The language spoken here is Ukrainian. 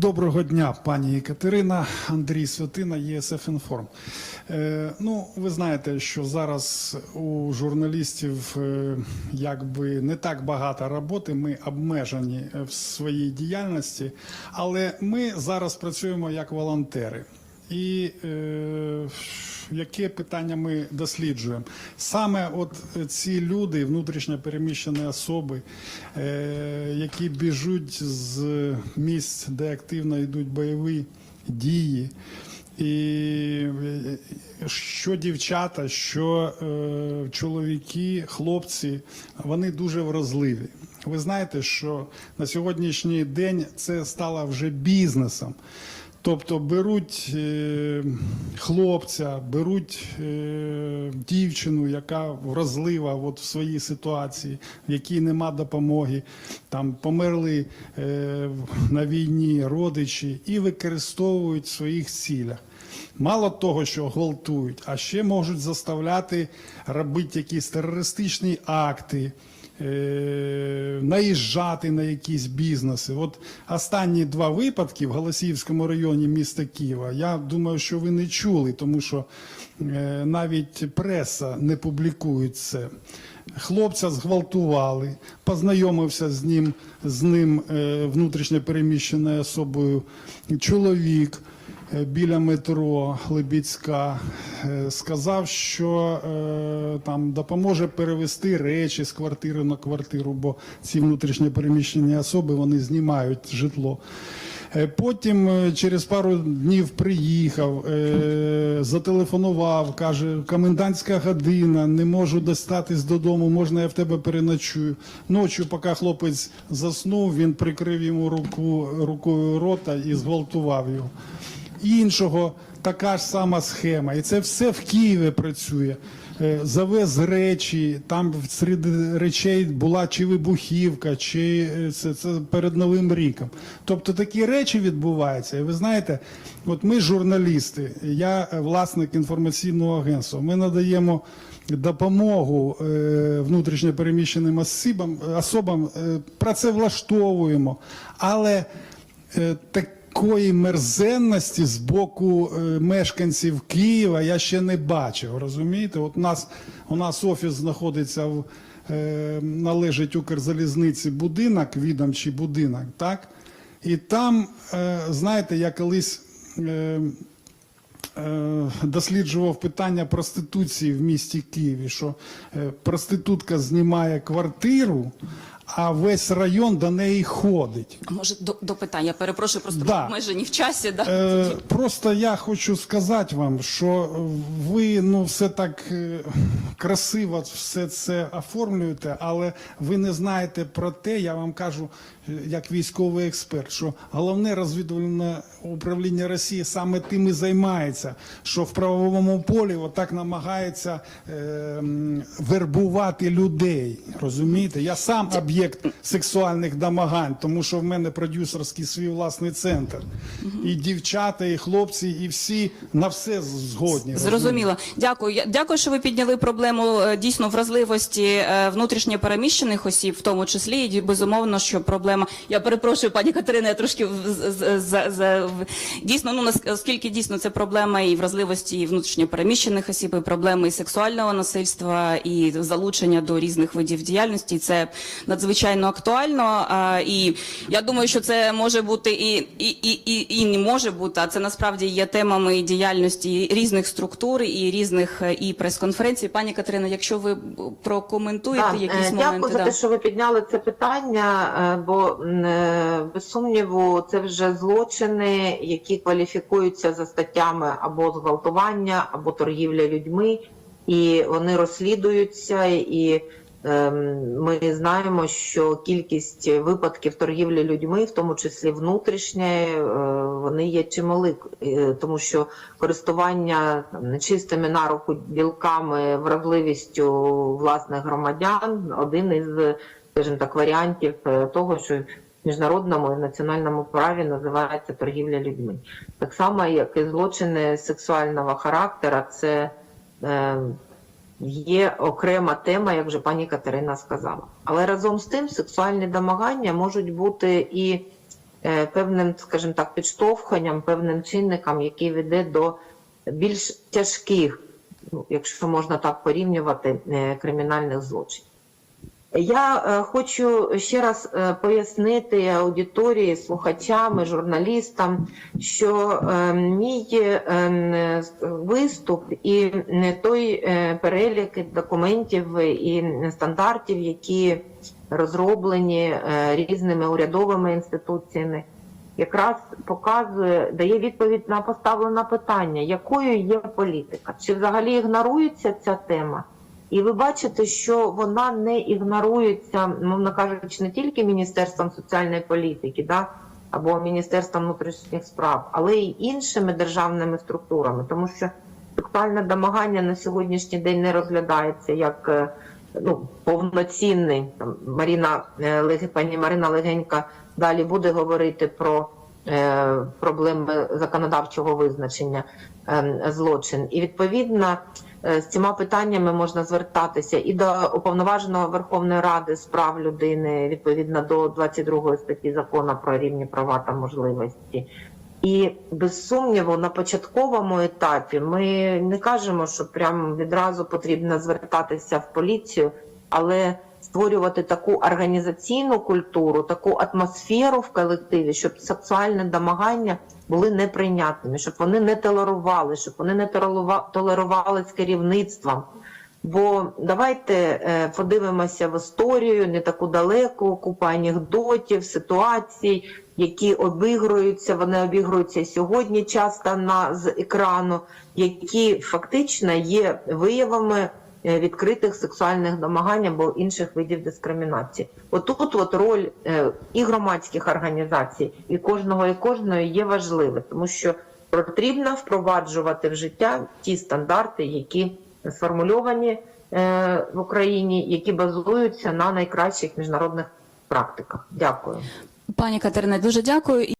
Доброго дня, пані Катерина, Андрій Святина, ЄСФ Інформ. Е, ну, ви знаєте, що зараз у журналістів е, якби не так багато роботи, ми обмежені в своїй діяльності, але ми зараз працюємо як волонтери. І е, яке питання ми досліджуємо? Саме от ці люди, внутрішньо переміщені особи, е, які біжуть з місць, де активно йдуть бойові дії. І е, що дівчата, що е, чоловіки, хлопці, вони дуже вразливі. Ви знаєте, що на сьогоднішній день це стало вже бізнесом. Тобто беруть е, хлопця, беруть е, дівчину, яка вразлива от в своїй ситуації, в якій нема допомоги, там померли е, на війні родичі і використовують в своїх цілях. Мало того, що гвалтують, а ще можуть заставляти робити якісь терористичні акти, е, наїжджати на якісь бізнеси. От останні два випадки в Голосіївському районі міста Києва, я думаю, що ви не чули, тому що е, навіть преса не публікує це. Хлопця зґвалтували, познайомився з ним, з ним е, внутрішньо переміщеною особою чоловік біля метро Лебідська е, сказав, що е, там допоможе перевести речі з квартири на квартиру, бо ці внутрішньо переміщені особи вони знімають житло. Е, Потім е, через пару днів приїхав, е, зателефонував, каже, комендантська година, не можу достатись додому, можна я в тебе переночую. Ночі, поки хлопець заснув, він прикрив йому руку, рукою рота і зґвалтував його. Іншого така ж сама схема. І це все в Києві працює. Е, Завез речі, там серед речей була чи вибухівка, чи е, це, це перед Новим ріком. Тобто такі речі відбуваються. І ви знаєте, от ми журналісти, я власник інформаційного агентства. Ми надаємо допомогу е, внутрішньо переміщеним особам, особам працевлаштовуємо, але е, такої мерзенності з боку е, мешканців Києва я ще не бачив. Розумієте? От у нас у нас офіс знаходиться в е, належить Укрзалізниці будинок, відомчий будинок, так? І там, е, знаєте, я колись. Досліджував питання проституції в місті Києві, що проститутка знімає квартиру, а весь район до неї ходить. Може до, до питання. Перепрошую, просто Да. обмежені в часі. Да? Е, просто я хочу сказати вам, що ви ну все так е, красиво все це оформлюєте, але ви не знаєте про те, я вам кажу, е, як військовий експерт, що головне розвідувальне управління Росії саме тим і займається, що в правовому полі отак намагається е, вербувати людей. Розумієте? Я сам об'єкт сексуальних домагань, тому що в мене продюсерський свій власний центр. І дівчата, і хлопці, і всі на все згодні. Зрозуміло. Дякую. Дякую, що ви підняли проблему е, дійсно вразливості е, внутрішньо переміщених осіб, в тому числі і безумовно, що проблема. Я перепрошую, пані Катерина, я трошки в- з- з- з- з- в- дійсно, ну нас- оскільки дійсно це проблема і вразливості і внутрішньо переміщених осіб, і проблеми і сексуального насильства, і залучення до різних видів діяльності. Це надзвичайно актуально. І я думаю, що це може бути і, і, і, і, і не може бути, а це насправді є темами діяльності різних структур і різних е, і прес-конференцій. Пані Катерино, якщо ви прокоментуєте Так, якісь е, моменти, Дякую за да. те, що ви підняли це питання, е, бо без сумніву це вже злочини, які кваліфікуються за статтями або зґвалтування, або торгівля людьми, і вони розслідуються. І ми знаємо, що кількість випадків торгівлі людьми, в тому числі внутрішньої, е, вони є чимали, е, тому що користування нечистими на руку білками, вразливістю власних громадян один із, скажімо так, варіантів е, того, що в міжнародному і національному праві називається торгівля людьми. Так само, як і злочини сексуального характеру, це е, є окрема тема, як вже пані Катерина сказала. Але разом з тим сексуальні домагання можуть бути і е, певним, скажімо так, підштовханням, певним чинником, який веде до більш тяжких, ну, якщо можна так порівнювати, е, кримінальних злочинів. Я е, хочу ще раз е, пояснити аудиторії, слухачам, і журналістам, що е, мій виступ і не той перелік документів і стандартів, які розроблені різними урядовими інституціями, якраз показує, дає відповідь на поставлене питання, якою є політика, чи взагалі ігнорується ця тема. І ви бачите, що вона не ігнорується, мовно кажучи, не тільки Міністерством соціальної політики, да, або Міністерством внутрішніх справ, але й іншими державними структурами, тому що сексуальне домагання на сьогоднішній день не розглядається як е, ну, повноцінний. Там, Маріна е, пані Марина Легенька далі буде говорити про проблеми законодавчого визначення е, злочин. І відповідно е, з цими питаннями можна звертатися і до уповноваженого Верховної Ради з прав людини відповідно до 22 статті закону про рівні права та можливості. І без сумніву, на початковому етапі ми не кажемо, що прямо відразу потрібно звертатися в поліцію, але створювати таку організаційну культуру, таку атмосферу в колективі, щоб сексуальне домагання були неприйнятними, щоб вони не толерували, щоб вони не толерува- толерували з керівництвом. Бо давайте е, подивимося в історію не таку далеку, купа анекдотів, ситуацій, які обігруються. Вони обігруються сьогодні часто на з екрану, які фактично є виявами відкритих сексуальних домагань або інших видів дискримінації. Отут от роль е, і громадських організацій, і кожного і кожної є важливою, тому що потрібно впроваджувати в життя ті стандарти, які сформульовані е, в Україні, які базуються на найкращих міжнародних практиках. Дякую. Пані Катерине, дуже дякую.